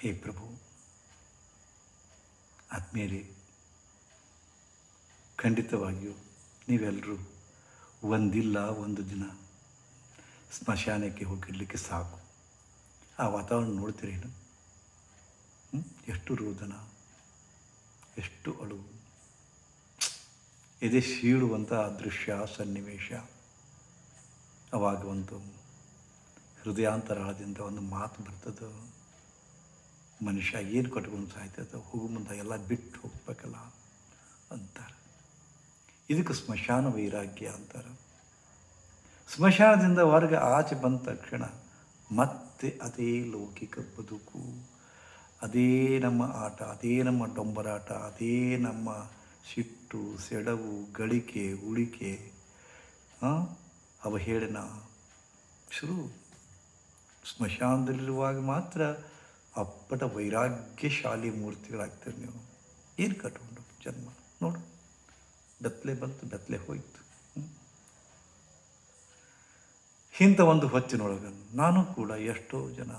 ಹೇ ಪ್ರಭು, ಆತ್ಮೀಯರೇ, ಖಂಡಿತವಾಗಿಯೂ ನೀವೆಲ್ಲರೂ ಒಂದಿಲ್ಲ ಒಂದು ದಿನ ಸ್ಮಶಾನಕ್ಕೆ ಹೋಗಿರಲಿಕ್ಕೆ ಸಾಕು. ಆ ವಾತಾವರಣ ನೋಡ್ತೀರೇನು ಏನು ಎಷ್ಟು ರೋದನ, ಎಷ್ಟು ಅಳು ಎದೆ ಸೀಳುವಂಥ ದೃಶ್ಯ, ಸನ್ನಿವೇಶ. ಅವಾಗ ಒಂದು ಹೃದಯಾಂತರಾಳದಿಂದ ಒಂದು ಮಾತು ಬರ್ತದೆ. ಮನುಷ್ಯ ಏನು ಕಟ್ಕೊಂಡು ಸಾಯ್ತದ ಹೋಗು ಮುಂದೆ ಎಲ್ಲ ಬಿಟ್ಟು ಹೋಗ್ಬೇಕಲ್ಲ ಅಂತಾರೆ. ಇದಕ್ಕೆ ಸ್ಮಶಾನ ವೈರಾಗ್ಯ ಅಂತಾರೆ. ಸ್ಮಶಾನದಿಂದ ಹೊರಗೆ ಆಚೆ ಬಂದ ತಕ್ಷಣ ಮತ್ತೆ ಅದೇ ಲೌಕಿಕ ಬದುಕು, ಅದೇ ನಮ್ಮ ಆಟ, ಅದೇ ನಮ್ಮ ಡೊಂಬರಾಟ, ಅದೇ ನಮ್ಮ ಸಿಟ್ಟು, ಸೆಡವು, ಗಳಿಕೆ, ಉಳಿಕೆ ಅವಹೇಳನ ಶುರು. ಸ್ಮಶಾನದಲ್ಲಿರುವಾಗ ಮಾತ್ರ ಅಪ್ಪಟ ವೈರಾಗ್ಯಶಾಲಿ ಮೂರ್ತಿಗಳಾಗ್ತೀರಿ ನೀವು. ಏನು ಕಟ್ಕೊಂಡು ಜನ್ಮ? ನೋಡು. ಬೆತ್ತಲೆ ಬಂತು ಬೆತ್ತಲೆ ಹೋಯ್ತು. ಇಂಥ ಒಂದು ಹೊತ್ತಿನೊಳಗೆ ನಾನು ಕೂಡ ಎಷ್ಟೋ ಜನ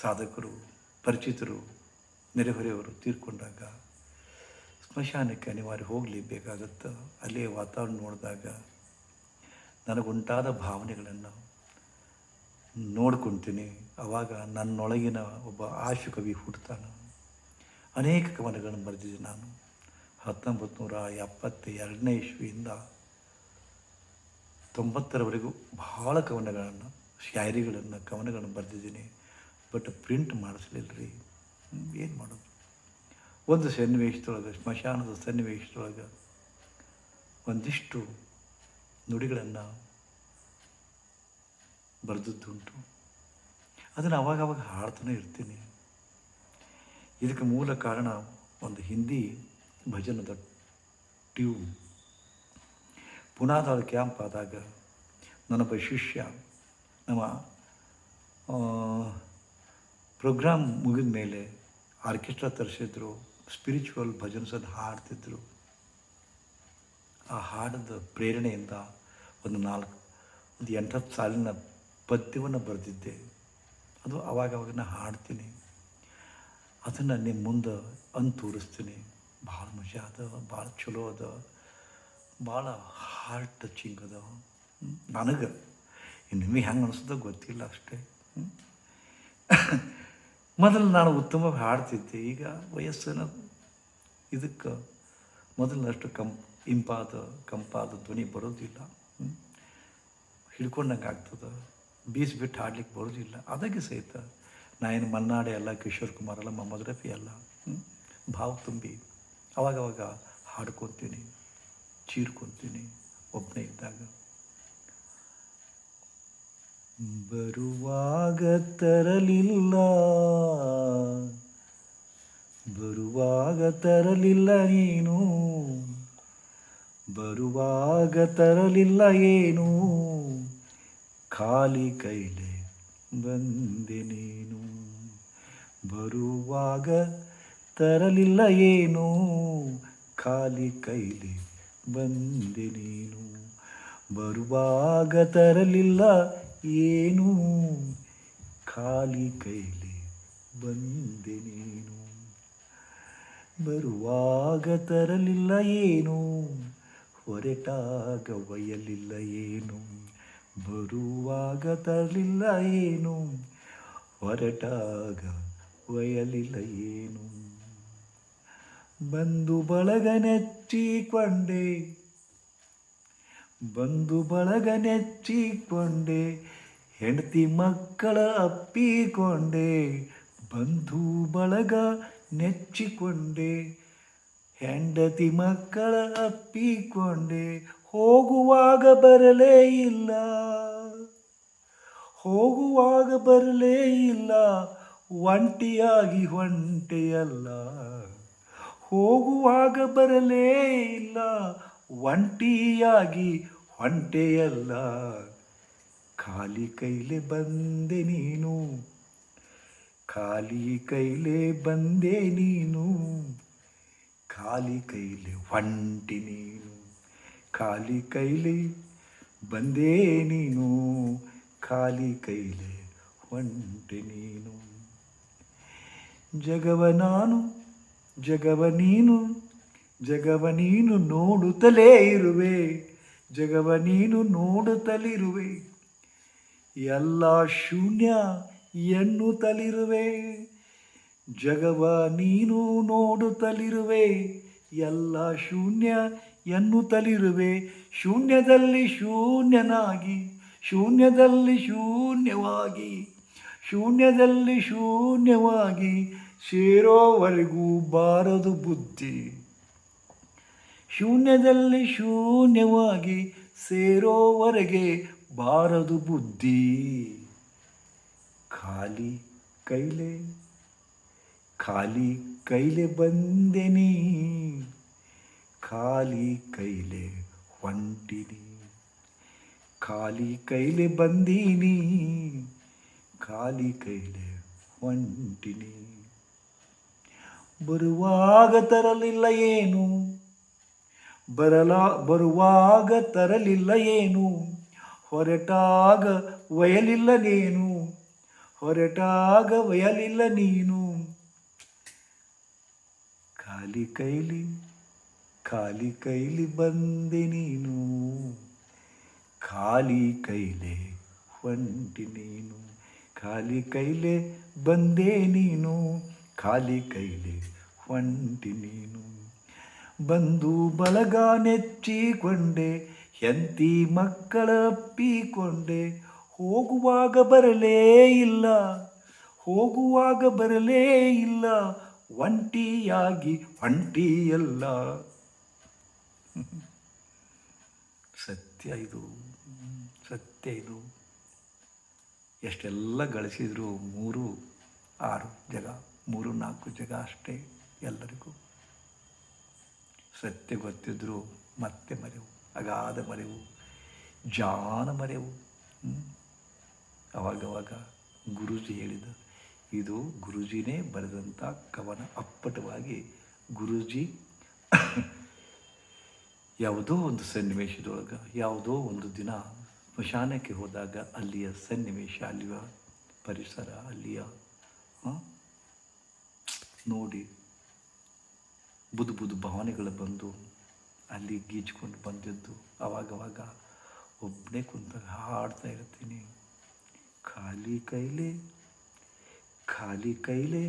ಸಾಧಕರು, ಪರಿಚಿತರು, ನೆರೆಹೊರೆಯವರು ತೀರ್ಕೊಂಡಾಗ ಸ್ಮಶಾನಕ್ಕೆ ಅನಿವಾರ್ಯ ಹೋಗಲೇಬೇಕಾಗತ್ತೆ. ಅಲ್ಲೇ ವಾತಾವರಣ ನೋಡಿದಾಗ ನನಗುಂಟಾದ ಭಾವನೆಗಳನ್ನು ನೋಡ್ಕೊಳ್ತೀನಿ ಆವಾಗ ನನ್ನೊಳಗಿನ ಒಬ್ಬ ಆಶು ಕವಿ ಹುಡ್ತಾನೆ ಅನೇಕ ಕವನಗಳನ್ನು ಬರೆದಿದ್ದೆ ನಾನು. ಹತ್ತೊಂಬತ್ತು ನೂರ ಎಪ್ಪತ್ತ ಎರಡನೇ ಇಶ್ವಿಯಿಂದ ತೊಂಬತ್ತರವರೆಗೂ ಬಹಳ ಕವನಗಳನ್ನು, ಶಾಯರಿಗಳನ್ನು ಕವನಗಳನ್ನು ಬರೆದಿದ್ದೀನಿ. ಬಟ್ ಪ್ರಿಂಟ್ ಮಾಡಿಸ್ಲಿಲ್ಲ ರೀ. ಏನು ಮಾಡೋದು? ಒಂದು ಸನ್ನಿವೇಶದೊಳಗೆ, ಸ್ಮಶಾನದ ಸನ್ನಿವೇಶದೊಳಗೆ ಒಂದಿಷ್ಟು ನುಡಿಗಳನ್ನು ಬರೆದದ್ದುಂಟು. ಅದನ್ನು ಅವಾಗ ಅವಾಗ ಹಾಡ್ತಾನೆ ಇರ್ತೀನಿ. ಇದಕ್ಕೆ ಮೂಲ ಕಾರಣ ಒಂದು ಹಿಂದಿ ಭಜನದ ಟ್ಯೂನ್. ಪುನಾದ ಕ್ಯಾಂಪ್ ಆದಾಗ ನನ್ನೊಬ್ಬ ಶಿಷ್ಯ ನಮ್ಮ ಪ್ರೋಗ್ರಾಮ್ ಮುಗಿದ ಮೇಲೆ ಆರ್ಕೆಸ್ಟ್ರಾ ತರಿಸಿದ್ರು, ಸ್ಪಿರಿಚುವಲ್ ಭಜನ್ಸನ್ನು ಹಾಡ್ತಿದ್ರು. ಆ ಹಾಡದ ಪ್ರೇರಣೆಯಿಂದ ಒಂದು ನಾಲ್ಕು, ಒಂದು ಎಂಟತ್ತು ಸಾಲಿನ ಪದ್ಯವನ್ನು ಬರೆದಿದ್ದೆ. ಅದು ಅವಾಗ ಅವಾಗ ನಾ ಹಾಡ್ತೀನಿ. ಅದನ್ನು ನಿಮ್ಮ ಮುಂದೆ ಅಂದು ತೋರಿಸ್ತೀನಿ ಭಾಳ ಮಜಾ ಅದ, ಭಾಳ ಚಲೋ ಅದ, ಭಾಳ ಹಾರ್ಟ್ ಟಚಿಂಗ್ ಅದ. ನನಗೆ. ನಿಮಗೆ ಹೆಂಗೆ ಅನಿಸ್ತದ ಗೊತ್ತಿಲ್ಲ ಅಷ್ಟೇ. ಮೊದಲು ನಾನು ಉತ್ತಮವಾಗಿ ಹಾಡ್ತಿದ್ದೆ. ಈಗ ವಯಸ್ಸಿನ ಇದಕ್ಕೆ ಮೊದಲು ಅಷ್ಟು ಕಂ, ಇಂಪಾದ, ಕಂಪಾದ ಧ್ವನಿ ಬರೋದಿಲ್ಲ. ಹಿಡ್ಕೊಂಡಂಗೆ ಆಗ್ತದೆ. ಬೀಸ್ ಬಿಟ್ಟು ಹಾಡ್ಲಿಕ್ಕೆ ಬರೋದಿಲ್ಲ ಅದಕ್ಕೆ ಸಹಿತ ಏನು ಮನ್ನಾಡೆ ಅಲ್ಲ, ಕಿಶೋರ್ ಕುಮಾರ್ ಅಲ್ಲ, ಮೊಹಮ್ಮದ್ ರಫಿ ಅಲ್ಲ. ಭಾವ ತುಂಬಿ ಅವಾಗವಾಗ ಹಾಡ್ಕೊತೀನಿ, ಚೀರ್ಕೊತೀನಿ ಒಬ್ಬನೇ ಇದ್ದಾಗ ಬರುವಾಗ ತರಲಿಲ್ಲ ಬರುವಾಗ ತರಲಿಲ್ಲ ನೀನು ಬರುವಾಗ ತರಲಿಲ್ಲ ಏನು ಖಾಲಿ ಕೈಲೆ ಬಂದೆ ನೀನು. ಬರುವಾಗ ತರಲಿಲ್ಲ ಏನು? ಖಾಲಿ ಕೈಲಿ ಬಂದೆ ನೀನು. ಬರುವಾಗ ತರಲಿಲ್ಲ ಏನು? ಖಾಲಿ ಕೈಲಿ ಬಂದೆ ನೀನು. ಬರುವಾಗ ತರಲಿಲ್ಲ ಏನು? ಹೊರಟಾಗ ಒಯ್ಯಲಿಲ್ಲ ಏನು? ಬರುವಾಗ ತರಲಿಲ್ಲ ಏನು? ಹೊರಟಾಗ ಒಯ್ಯಲಿಲ್ಲ ಏನು? ಬಂದು ಬಳಗ ನೆಚ್ಚಿಕೊಂಡೆ. ಬಂದು ಬಳಗ ನೆಚ್ಚಿಕೊಂಡೆ. ಹೆಂಡತಿ ಮಕ್ಕಳ ಅಪ್ಪಿಕೊಂಡೆ. ಬಂಧು ಬಳಗ ನೆಚ್ಚಿಕೊಂಡೆ. ಹೆಂಡತಿ ಮಕ್ಕಳ ಅಪ್ಪಿಕೊಂಡೆ. ಹೋಗುವಾಗ ಬರಲೇ ಇಲ್ಲ. ಹೋಗುವಾಗ ಬರಲೇ ಇಲ್ಲ. ಒಂಟಿಯಾಗಿ ಹೊಂಟೆಯಲ್ಲ ಹೋಗುವಾಗ ಬರಲೇ ಇಲ್ಲ. ಒಂಟಿಯಾಗಿ ಹೊಂಟೆಯಲ್ಲ ಖಾಲಿ ಕೈಲೆ ಬಂದೆ ನೀನು. ಖಾಲಿ ಕೈಲೆ ಬಂದೆ ನೀನು. ಖಾಲಿ ಕೈಲೆ ಒಂಟಿ ನೀನು. ಖಾಲಿ ಕೈಲಿ ಬಂದೇ ನೀನು, ಖಾಲಿ ಕೈಲೆ ಹೊಂಟೆ ನೀನು. ಜಗವ ನಾನು, ಜಗವ ನೀನು ಜಗವ ನೀನು ನೋಡುತ್ತಲೇ ಇರುವೆ, ಜಗವ ನೀನು ನೋಡುತ್ತಲಿರುವೆ. ಎಲ್ಲ ಶೂನ್ಯ ಎನ್ನುತ್ತಲಿರುವೆ, ಜಗವ ನೀನು ನೋಡುತ್ತಲಿರುವೆ. ಎಲ್ಲ ಶೂನ್ಯ ಎನ್ನುತ್ತಲಿರುವೆ. ಶೂನ್ಯದಲ್ಲಿ ಶೂನ್ಯನಾಗಿ, ಶೂನ್ಯದಲ್ಲಿ ಶೂನ್ಯವಾಗಿ ಶೂನ್ಯದಲ್ಲಿ ಶೂನ್ಯವಾಗಿ ಸೇರೋವರೆಗೂ ಬಾರದು ಬುದ್ಧಿ. ಶೂನ್ಯದಲ್ಲಿ ಶೂನ್ಯವಾಗಿ ಸೇರೋವರೆಗೆ ಬಾರದು ಬುದ್ಧಿ. ಖಾಲಿ ಕೈಲೆ ಖಾಲಿ ಕೈಲೆ ಬಂದೆನಿ ಖಾಲಿ ಕೈಲೆ ಹೊಂಟಿನಿ ಖಾಲಿ ಕೈಲೆ ಬಂದೀನಿ, ಖಾಲಿ ಕೈಲೆ ಹೊಂಟಿನಿ. ಬರುವಾಗ ತರಲಿಲ್ಲ ಏನು? ಬರಲ, ಬರುವಾಗ ತರಲಿಲ್ಲ ಏನು? ಹೊರಟಾಗ ವಯಲಿಲ್ಲ ನೀನು? ಹೊರಟಾಗ ವಯಲಿಲ್ಲ ನೀನು? ಖಾಲಿ ಕೈಲಿ ಖಾಲಿ ಕೈಲಿ ಬಂದೆ ನೀನು, ಖಾಲಿ ಕೈಲೆ ಹೊಂಟಿ ನೀನು, ಖಾಲಿ ಕೈಲೆ ಬಂದೆ ನೀನು, ಖಾಲಿ ಕೈಲೆ ಹೊಂಟಿ ನೀನು. ಬಂದು ಬಲಗ ನೆಚ್ಚಿಕೊಂಡೆ, ಹೆಂಡತಿ ಮಕ್ಕಳಪ್ಪಿಕೊಂಡೆ ಹೋಗುವಾಗ ಬರಲೇ ಇಲ್ಲ, ಹೋಗುವಾಗ ಬರಲೇ ಇಲ್ಲ, ಒಂಟಿಯಾಗಿ ಒಂಟಿಯಲ್ಲ. ಸತ್ಯ ಇದು. ಸತ್ಯ ಇದು. ಎಷ್ಟೆಲ್ಲ ಗಳಿಸಿದ್ರು ಮೂರು, ಆರು ಜಗ, ಮೂರು, ನಾಲ್ಕು ಜಗ ಅಷ್ಟೇ ಎಲ್ಲರಿಗೂ. ಸತ್ಯ ಗೊತ್ತಿದ್ರು ಮತ್ತೆ ಮರೆವು, ಅಗಾಧ ಮರೆವು ಜಾನ ಮರೆವು. ಅವಾಗವಾಗ ಗುರುಜಿ ಹೇಳಿದ, ಇದು ಗುರುಜಿನೇ ಬರೆದಂಥ ಕವನ ಅಪ್ಪಟವಾಗಿ ಗುರೂಜಿ ಯಾವುದೋ ಒಂದು ಸನ್ನಿವೇಶದೊಳಗೆ, ಯಾವುದೋ ಒಂದು ದಿನ ಸ್ಮಶಾನಕ್ಕೆ ಹೋದಾಗ ಅಲ್ಲಿಯ ಸನ್ನಿವೇಶ, ಅಲ್ಲಿಯ ಪರಿಸರ, ಅಲ್ಲಿಯ ನೋಡಿ, ಬುದು ಬುದು ಭಾವನೆಗಳು ಬಂದು ಅಲ್ಲಿ ಗೀಚ್ಕೊಂಡು ಬಂದಿದ್ದು. ಅವಾಗವಾಗ ಒಬ್ಬನೇ ಕುಂತಾಗ ಹಾಡ್ತಾ ಇರ್ತೀನಿ. ಖಾಲಿ ಕೈಲೆ ಖಾಲಿ ಕೈಲೆ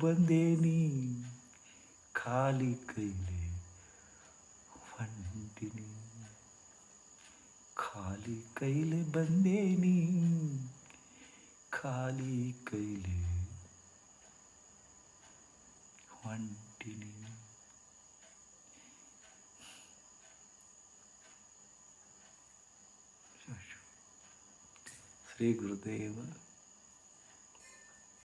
ಬಂದೇನಿ, ಖಾಲಿ ಕೈಲೆ ಹೊಂಟಿನಿ ಖಾಲಿ ಕೈಲೆ ಬಂದೇನಿ ಖಾಲಿ ಕೈಲೆ ಹೊಂಟಿನಿ ಶ್ರೀ ಗುರುದೇವ